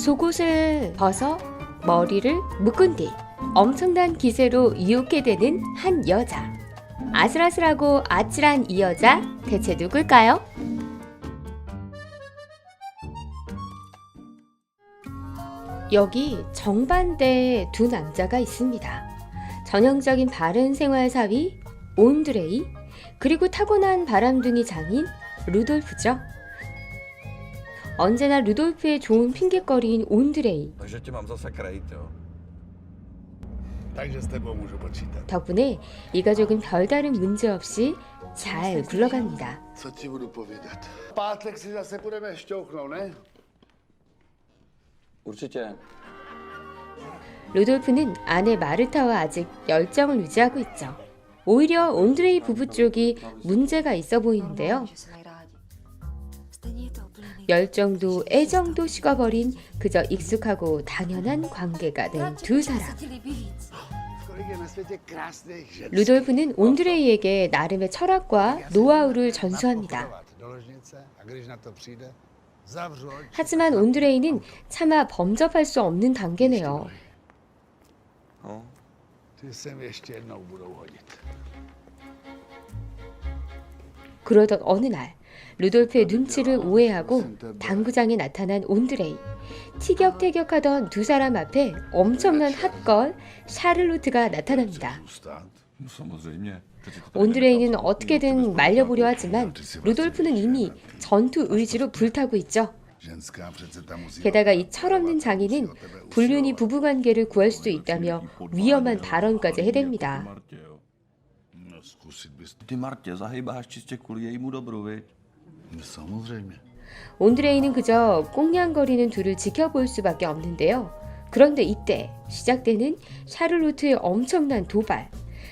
속옷을 벗어 머리를 묶은 뒤 엄청난 기세로 유혹해 대는 한 여자. 아슬아슬하고 아찔한 이 여자 대체 누굴까요? 여기 정반대의 두 남자가 있습니다. 전형적인 바른 생활 사위 온드레이 그리고 타고난 바람둥이 장인 루돌프죠. 언제나 루돌프의 좋은 핑계거리인 온드레이. 덕분에 이 가족은 별다른 문제 없이 잘 굴러갑니다. 루돌프는 아내 마르타와 아직 열정을 유지하고 있죠. 오히려 온드레이 부부 쪽이 문제가 있어 보이는데요. 열정도 애정도 식어버린 그저 익숙하고 당연한 관계가 된 두 사람. 루돌프는 온드레이에게 나름의 철학과 노하우를 전수합니다. 하지만 온드레이는 차마 범접할 수 없는 단계네요. 그러던 어느 날 루돌프의 눈치를 오해하고 당구장에 나타난 온드레이. 티격태격하던 두 사람 앞에 엄청난 핫걸 샤를로트가 나타납니다. 온드레이는 어떻게든 말려보려 하지만 루돌프는 이미 전투 의지로 불타고 있죠. 게다가 이 철없는 장인은 불륜이 부부관계를 구할 수도 있다며 위험한 발언까지 해댑니다. 온드레이는 그저 꽁냥거리는 둘을 지켜볼 수밖에 없는데요. 그런데 이때 시작되는 샤를로트의 엄청난 도발.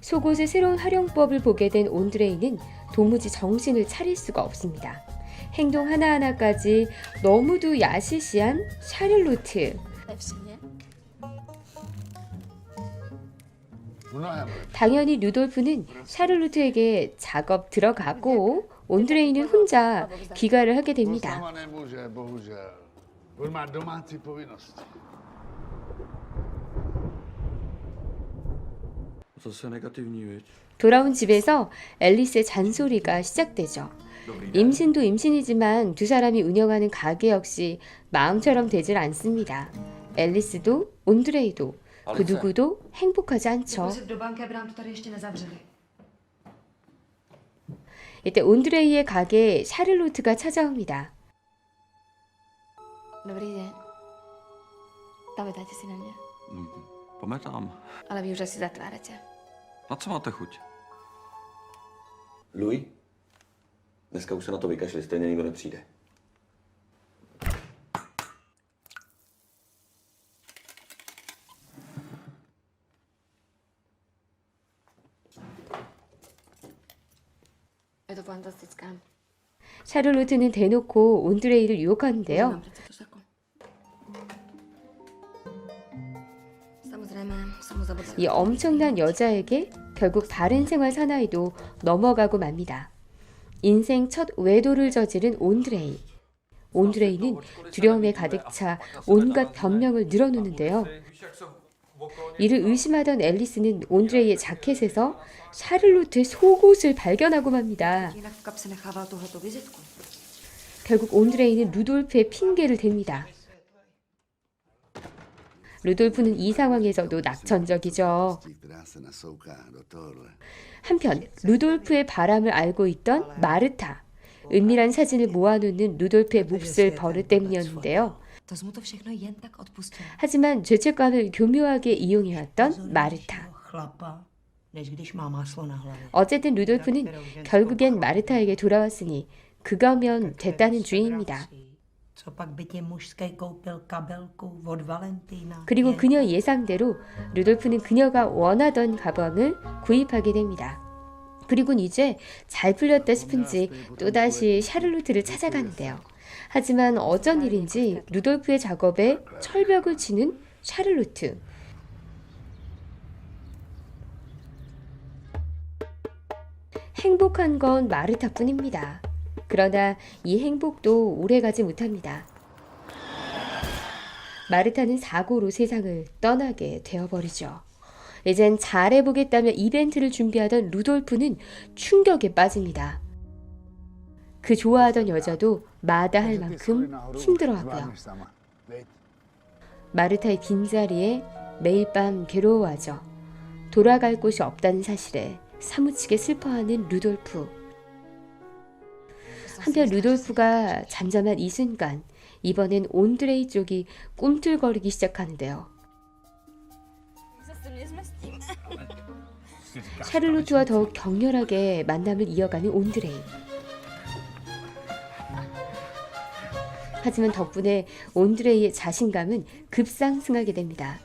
속옷의 새로운 활용법을 보게 된 온드레이는 도무지 정신을 차릴 수가 없습니다. 행동 하나하나까지 너무도 야시시한 샤를로트. 당연히 루돌프는 샤를로트에게 작업 들어가고 온드레이는 혼자 귀가를 하게 됩니다. 돌아온 집에서 앨리스의 잔소리가 시작되죠. 임신도 임신이지만 두 사람이 운영하는 가게 역시 마음처럼 되질 않습니다. 앨리스도 온드레이도 그 누구도 행복하지 않죠. 이때 온드레이의 가게에 샤를로트가 찾아옵니다. Dobrý den. Pamätáte si na mě? Hm, Pamatám. Ale vy už asi zatváráte. Na co máte chuť? Louis? Dneska už se na to vykašli, stejně nikdo nepřijde. 샤를로트는 대놓고 온드레이를 유혹하는데요. 이 엄청난 여자에게 결국 바른 생활 사나이도 넘어가고 맙니다. 인생 첫 외도를 저지른 온드레이. 온드레이는 두려움에 가득 차 온갖 변명을 늘어놓는데요. 이를 의심하던 앨리스는 온드레이의 자켓에서 샤를로트의 속옷을 발견하고 맙니다. 결국 온드레이는 루돌프의 핑계를 댑니다. 루돌프는 이 상황에서도 낙천적이죠. 한편 루돌프의 바람을 알고 있던 마르타. 은밀한 사진을 모아놓는 루돌프의 몹쓸 버릇 때문이었는데요. 하지만 죄책감을 교묘하게 이용해왔던 마르타. 어쨌든 루돌프는 결국엔 마르타에게 돌아왔으니 그거면 됐다는 주의입니다. 그리고 그녀 예상대로 루돌프는 그녀가 원하던 가방을 구입하게 됩니다. 그리고는 이제 잘 풀렸다 싶은지 또다시 샤를로트를 찾아가는데요. 하지만 어쩐 일인지 루돌프의 작업에 철벽을 치는 샤를로트. 행복한 건 마르타뿐입니다. 그러나 이 행복도 오래가지 못합니다. 마르타는 사고로 세상을 떠나게 되어버리죠. 이젠 잘해보겠다며 이벤트를 준비하던 루돌프는 충격에 빠집니다. 그 좋아하던 여자도 마다할 만큼 힘들어하고요. 마르타의 빈자리에 매일 밤 괴로워하죠. 돌아갈 곳이 없다는 사실에 사무치게 슬퍼하는 루돌프. 한편 루돌프가 잠잠한 이 순간 이번엔 온드레이 쪽이 꿈틀거리기 시작하는데요. 샤를로트와 더욱 격렬하게 만남을 이어가는 온드레이. 하지만 덕분에 온드레이의 자신감은 급상승하게 됩니다.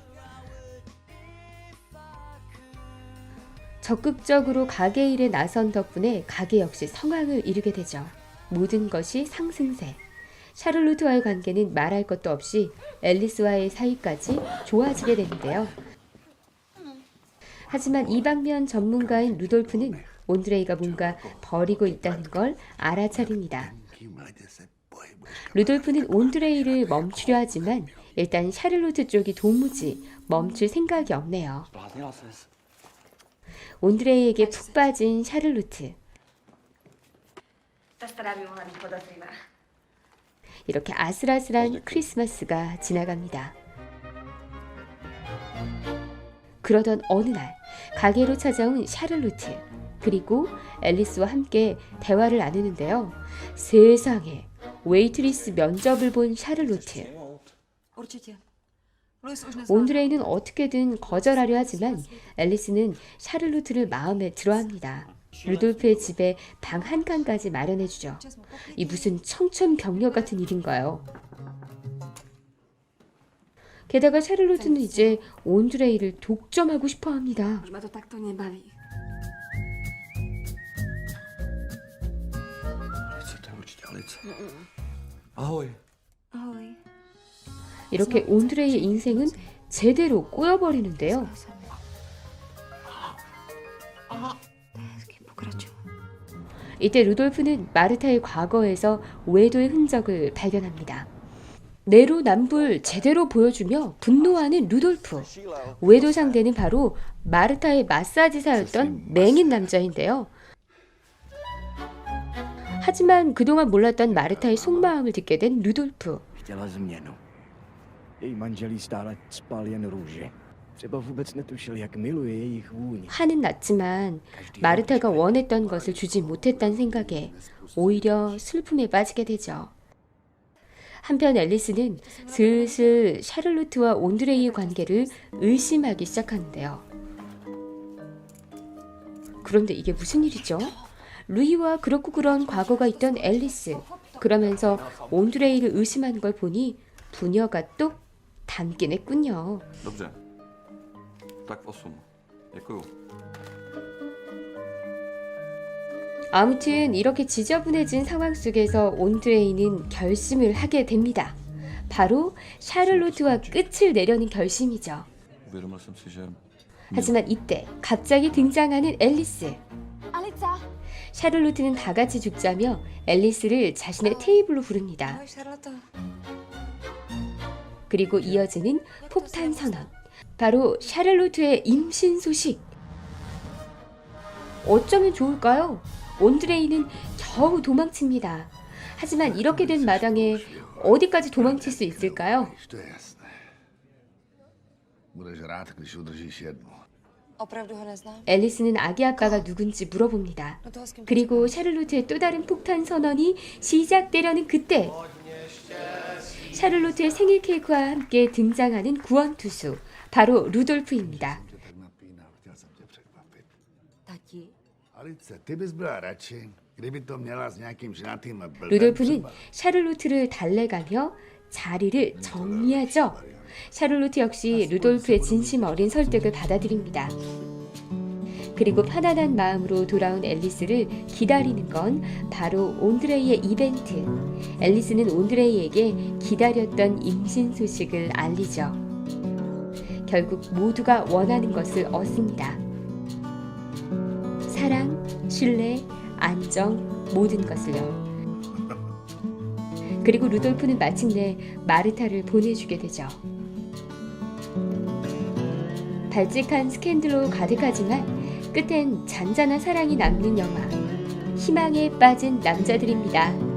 적극적으로 가게 일에 나선 덕분에 가게 역시 성황을 이루게 되죠. 모든 것이 상승세. 샤를로트와의 관계는 말할 것도 없이 앨리스와의 사이까지 좋아지게 되는데요. 하지만 이 방면 전문가인 루돌프는 온드레이가 뭔가 버리고 있다는 걸 알아차립니다. 루돌프는 온드레이를 멈추려 하지만 일단 샤를로트 쪽이 도무지 멈출 생각이 없네요. 온드레이에게 푹 빠진 샤를로트. 이렇게 아슬아슬한 크리스마스가 지나갑니다. 그러던 어느 날 가게로 찾아온 샤를로트 그리고 앨리스와 함께 대화를 나누는데요. 세상에 웨이트리스 면접을 본 샤를로트. 온드레이는 어떻게든 거절하려 하지만 앨리스는 샤를로트를 마음에 들어합니다. 루돌프의 집에 방 한 칸까지 마련해주죠. 이 무슨 청천벽력 같은 일인가요? 게다가 샤를로트는 이제 온드레이를 독점하고 싶어 합니다. Ahoj. Ahoj. 이렇게 온드레이의 인생은 제대로 꼬여버리는데요. 이때 루돌프는 마르타의 과거에서 외도의 흔적을 발견합니다. 내로 남불 제대로 보여주며 분노하는 루돌프. 외도 상대는 바로 마르타의 마사지사였던 맹인 남자인데요. 하지만 그동안 몰랐던 마르타의 속마음을 듣게 된 루돌프. Chtěla změnu. Její manželí stále spal jen růže. Třeba vůbec netušil, jak miluje jejich vůni. 화는 났지만 마르타가 원했던 것을 주지 못했다는 생각에 오히려 슬픔에 빠지게 되죠. 한편 앨리스는 슬슬 샤를로트와 온드레이의 관계를 의심하기 시작하는데요. 그런데 이게 무슨 일이죠? 루이와 그렇고 그런 과거가 있던 앨리스. 그러면서 온드레이를 의심하는 걸 보니 부녀가 또 닮긴 했군요. Dobře. Tak v 8. Děkuju. 아무튼 이렇게 지저분해진 상황 속에서 온드레이는 결심을 하게 됩니다. 바로 샤를로트와 끝을 내려는 결심이죠. 하지만 이때 갑자기 등장하는 앨리스. 샤를로트는 다 같이 죽자며 앨리스를 자신의 테이블로 부릅니다. 그리고 이어지는 폭탄 선언. 바로 샤를로트의 임신 소식. 어쩌면 좋을까요? 온드레이는 겨우 도망칩니다. 하지만 이렇게 된 마당에 어디까지 도망칠 수 있을까요? 앨리스는 아기 아빠가 누군지 물어봅니다. 그리고 샤를로트의 또 다른 폭탄 선언이 시작되려는 그때 샤를로트의 생일 케이크와 함께 등장하는 구원 투수 바로 루돌프입니다. 루돌프는. 샤를로트를 달래가며 자리를 정리하죠. 샤를로트 역시 루돌프의 진심 어린 설득을 받아들입니다. 그리고 편안한 마음으로 돌아온 앨리스를 기다리는 건 바로 온드레이의 이벤트. 앨리스는 온드레이에게 기다렸던 임신 소식을 알리죠. 결국 모두가 원하는 것을 얻습니다. 사랑, 신뢰, 안정, 모든 것을요. 그리고 루돌프는 마침내 마르타를 보내주게 되죠. 발칙한 스캔들로 가득하지만 끝엔 잔잔한 사랑이 남는 영화. 희망에 빠진 남자들입니다.